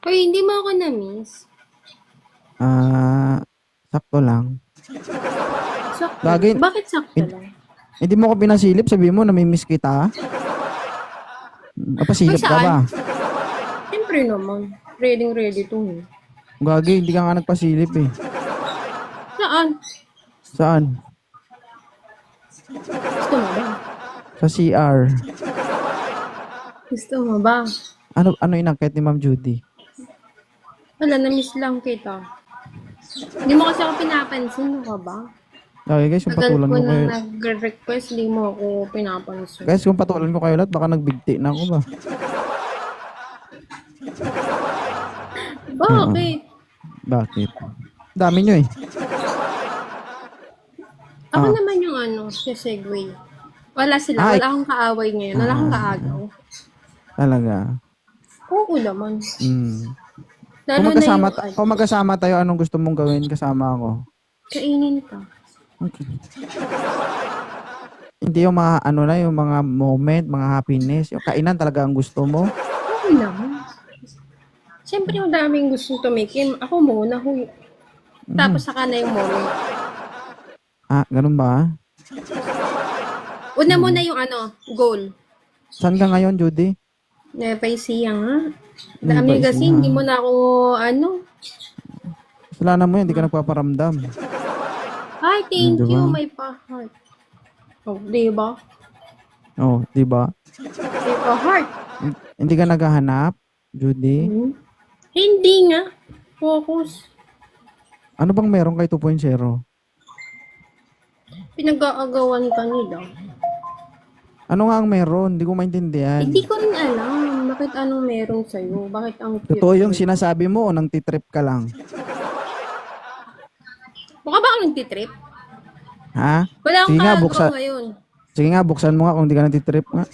Uy, hindi mo ako na-miss. Ah, sakto lang. Sakto. Bagay- Bakit sakto Hin- lang? Hindi mo ko pinasilip, sabi mo, namimiss kita. Napasilip Ay, ka saan? ba? Siyempre naman. Ready ready to. eh. Gagi, hindi ka nga nagpasilip eh. Saan? Saan? Gusto mo ba? Sa CR. Gusto mo ba? Ano ano inangket ni Ma'am Judy? Wala, na-miss lang kita. Hindi mo kasi ako pinapansin, ano ka ba? Okay guys, kung Tagal patulan ko na kayo. nag-request, hindi mo ako pinapansin. Guys, kung patulan ko kayo lahat, baka nagbigti na ako ba? Bakit? Bakit? Dami nyo eh. Ako Ah. naman yung ano, si Segway. Wala sila, Ay. wala akong kaaway ngayon, wala akong kaagaw. Talaga. Oo naman. Mm. Lalo Kung na magkasama, yung, ta- ano, kung magkasama tayo, anong gusto mong gawin kasama ako? kainin ka. Okay. Hindi yung mga ano na, yung mga moment, mga happiness. Yung kainan talaga ang gusto mo. Oo naman. Siyempre, yung daming gustong tumikim. Ako muna, huy. Tapos saka na yung moment. Ah, ganun ba? Una muna yung ano, goal. Saan ka ngayon, Judy? Never siya nga. Dami kasi, siya. hindi mo na ako, ano. Kasalanan mo yan, hindi ka nagpaparamdam. Ay, thank Diba? you, may pa-heart. Oh, di ba? Oh, di ba? May pa-heart. Hindi ka naghahanap, Judy? Hmm? Hindi nga. Focus. Ano bang meron kay 2.0? Pinag-aagawan ka nila. Ano nga ang meron? Hindi ko maintindihan. Hindi ko rin alam. Bakit anong meron sa'yo? Bakit ang cute? Totoo yung sinasabi mo o nang titrip ka lang? Mukha ba akong nagtitrip? Ha? Wala akong Sige nga, kaagaw buksan. ngayon. Sige nga, buksan mo nga kung hindi ka natitrip nga.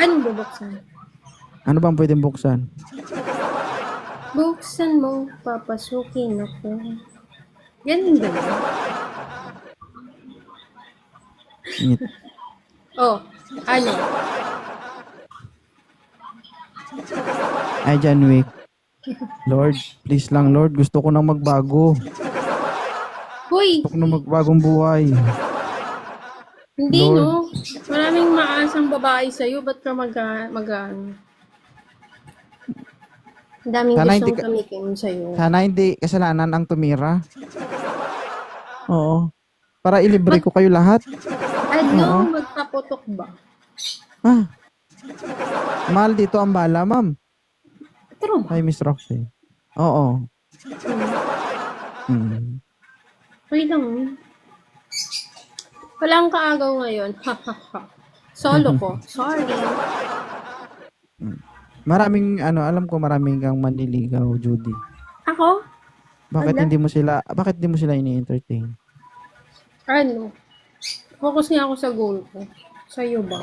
Anong bubuksan? Ano bang pwedeng buksan? Buksan mo, papasukin ako. Ganun ba yun? Ngit. Oh, ano? Ay, John Wick. Lord, please lang, Lord. Gusto ko nang magbago. Hoy, Gusto ko nang magbagong buhay. hindi Lord. no. Maraming maasang babae sa'yo. Ba't ka mag, mag? Ang daming Sana gustong hindi ka- tumikim sa'yo. Sana hindi kasalanan ang tumira. Oo. Para ilibre ko kayo lahat. Ano, magpaputok ba? Ah. Mahal dito ang bala, ma'am. True? Hi, Miss Roxy. Oo. Mm. Wait lang. Wala akong kaagaw ngayon. Solo ko. Sorry. Maraming, ano, alam ko maraming kang manliligaw, Judy. Ako? Bakit Wala. hindi mo sila, bakit hindi mo sila ini-entertain? Ano? Focus nga ako sa goal ko. Sa'yo ba?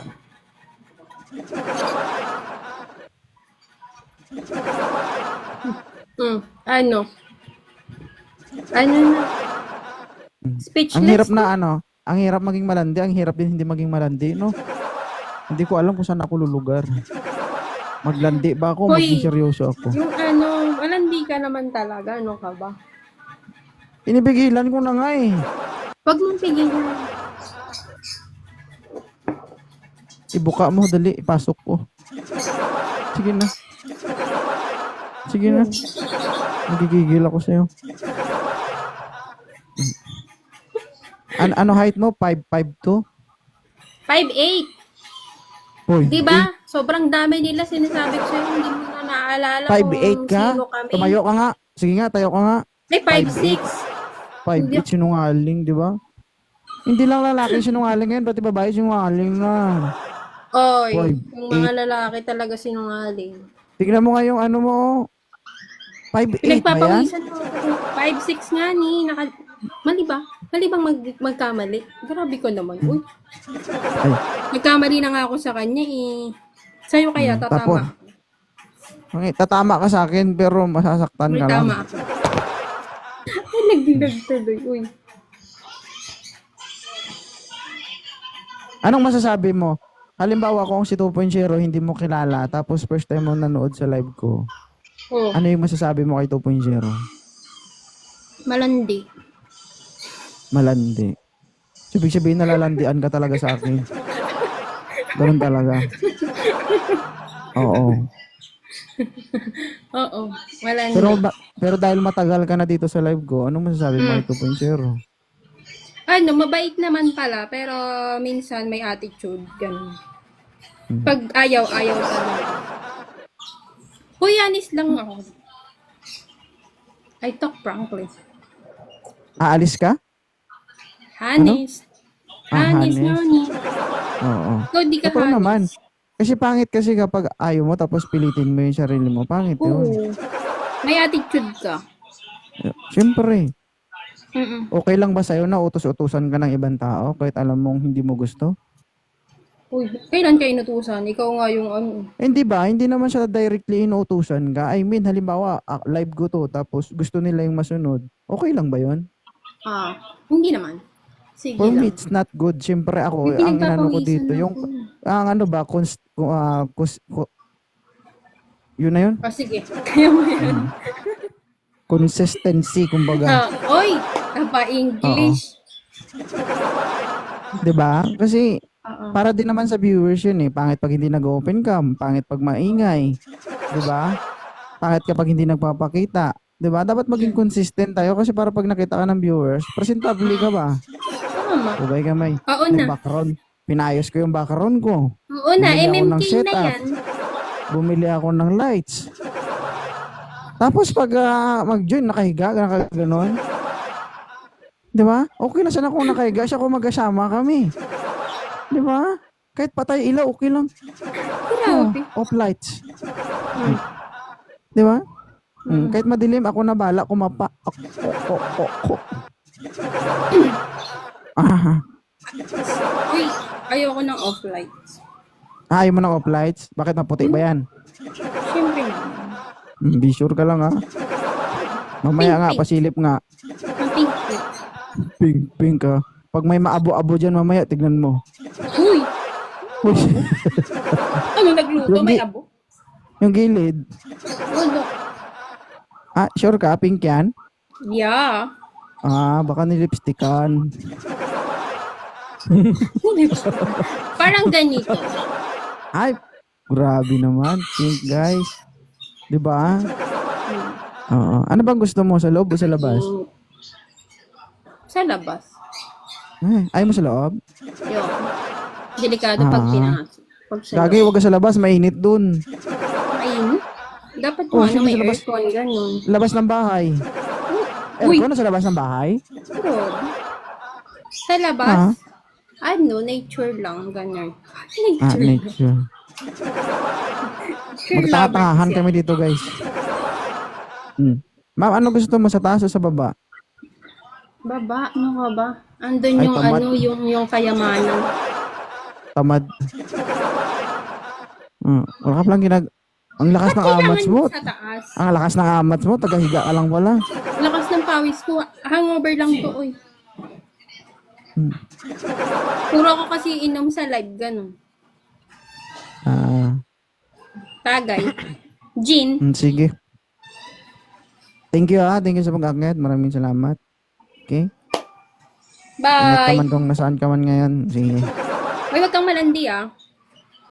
Hmm. Ano? Ano na? Speechless. Ang hirap na ano, ang hirap maging malandi, ang hirap din hindi maging malandi, no? Hindi ko alam kung saan ako lulugar. Maglandi ba ako? Hoy! Maging seryoso ako. Yung ano, malandi ka naman talaga. Ano ka ba? Pinipigilan ko na nga eh. Huwag mong pigilan. Ibuka mo, dali, ipasok ko. Sige na. Sige na. Nagigigil ako sa'yo. An ano height mo? 5'5'2"? 5'8". Hoy, Di ba? Sobrang dami nila sinasabi ko sa'yo. Hindi mo na naaalala 5'8 ka? sino kami. Tumayo ka nga. Sige nga, tayo ka nga. Ay, 5'6". 5'8 sinungaling, di ba? Hindi lang lalaki sinungaling ngayon, pati babae sinungaling na. Oy, Five, yung mga lalaki talaga sinungaling. Tignan mo nga yung ano mo. oh. 5'8 ba yan? Pinagpapawisan mo ako. 5'6 nga ni. Naka... Mali ba? Mali bang mag, magkamali? Grabe ko naman. Uy, Ay, nagkamali na nga ako sa kanya eh. Sa'yo kaya, Hmm, tatama. tapos, okay, tatama ka sa akin pero masasaktan May ka lang. tama ako. Ay, nagdilag tuloy. Uy. Anong masasabi mo? Halimbawa kung si 2.0 hindi mo kilala tapos first time mo nanood sa live ko. Oh, Ano yung masasabi mo kay 2.0? malandi. Malandi. So, ibig sabihin nalalandian ka talaga sa akin. Ganun talaga. Oo. Oo, malandi. Pero, ba, pero dahil matagal ka na dito sa live ko, anong masasabi mo kay 2.0? Ano, mabait naman pala, pero minsan may attitude, ganun. Pag ayaw, ayaw talaga. Huyanis lang ako. I talk frankly. Aalis ka? Hanis. Ah, Hanis, hanis. nani. Oo. Ikaw di ka Totoo hanis. naman. Kasi pangit kasi kapag ayaw mo tapos pilitin mo yung sarili mo. Pangit yun. Oo. May attitude ka. Siyempre. Mm-mm. Okay lang ba sa'yo na utos-utusan ka ng ibang tao kahit alam mong hindi mo gusto? Uy, kailan ka inutusan? Ikaw nga yung ano. Hindi ba? Hindi naman siya directly inuutusan ka. I mean, halimbawa, ah, live ko to, tapos gusto nila yung masunod. Okay lang ba yon? Ah, hindi naman. Sige For lang. me, it's not good. Siyempre ako, Hindi, ang inano ko dito, yung, ako. ang ano ba, cons, uh, cons, co- yun na yun? Ah, sige. Kaya mo yan. Consistency, kumbaga. Ah, oy, napa-English. 'Di ba? Kasi, Oo. para din naman sa viewers yun eh. Pangit pag hindi nag-open cam, pangit pag maingay. 'Di ba? Pangit kapag hindi nagpapakita. 'Di ba? Dapat maging consistent tayo kasi para pag nakita ka ng viewers, presentable ka ba? Tama. Ubay ka may. Oo May na. background. Pinayos ko yung background ko. Oo na, Bumili ako ng MMK na setup. yan. Bumili ako ng lights. Tapos pag ah, mag-join, nakahiga, nakaganon. Di ba? Okay na sana kung nakahiga siya kung magkasama kami. Di ba? Kahit patay ilaw, okay lang. Grabe. Oh, off lights. Hmm. Di ba? Mm, kahit madilim, ako na bala, kumapa. Ako, ako, ako, ako. Ah, Uy, ayoko ng off-light. ah, ayaw mo ng off lights? Bakit maputi ba yan? Siyempre naman. Mm, be sure ka lang ha. Mamaya nga, pasilip nga. Pink pink. Ka. Pag may maabo-abo dyan mamaya, tignan mo. Uy, Uy, ano nagluto? Yung May abo? yung gilid. Ano? Ah, sure ka? Pink yan? Yeah. Ah, baka nilipstickan. Parang ganito. Ay, grabe naman. Pink, guys. Di ba? Oo. Ano bang gusto mo? Sa loob o sa labas? Sa labas. Ay, ayaw mo sa loob? Yun. Delikado pag Ah. Pag sa Gagay, wag ka sa labas. Mainit dun. Ayun. Dapat Oh, kung ano may sa labas? aircon, ganun. Labas ng bahay. Uy. Aircon na sa labas ng bahay? Pero, sa labas, Ah. ano, nature lang, ganyan. Ah, Nature. nature. nature Magtatahan kami dito, guys. Hmm. Ma'am, ano gusto mo sa taas o sa baba? Baba, ano ka ba? Andun Ay, yung tamad. ano, yung, yung kayamanan. Tamad. Hmm. Wala ka palang ginag... Ang lakas ng amats Kailangan mo. sa taas. Ang lakas ng amats mo. Tagahiga ka lang pala. Lakas ng pawis ko. Hangover lang to, oy. Hmm. Puro ko kasi inom sa live, ganun. Ah, Tagay. Gin. hmm, sige. Thank you ah. Thank you sa pag-akit. Maraming salamat. Okay? Ingat ka Bye. man kung nasaan ka man ngayon. Sige. Ay, wag kang malandi ah.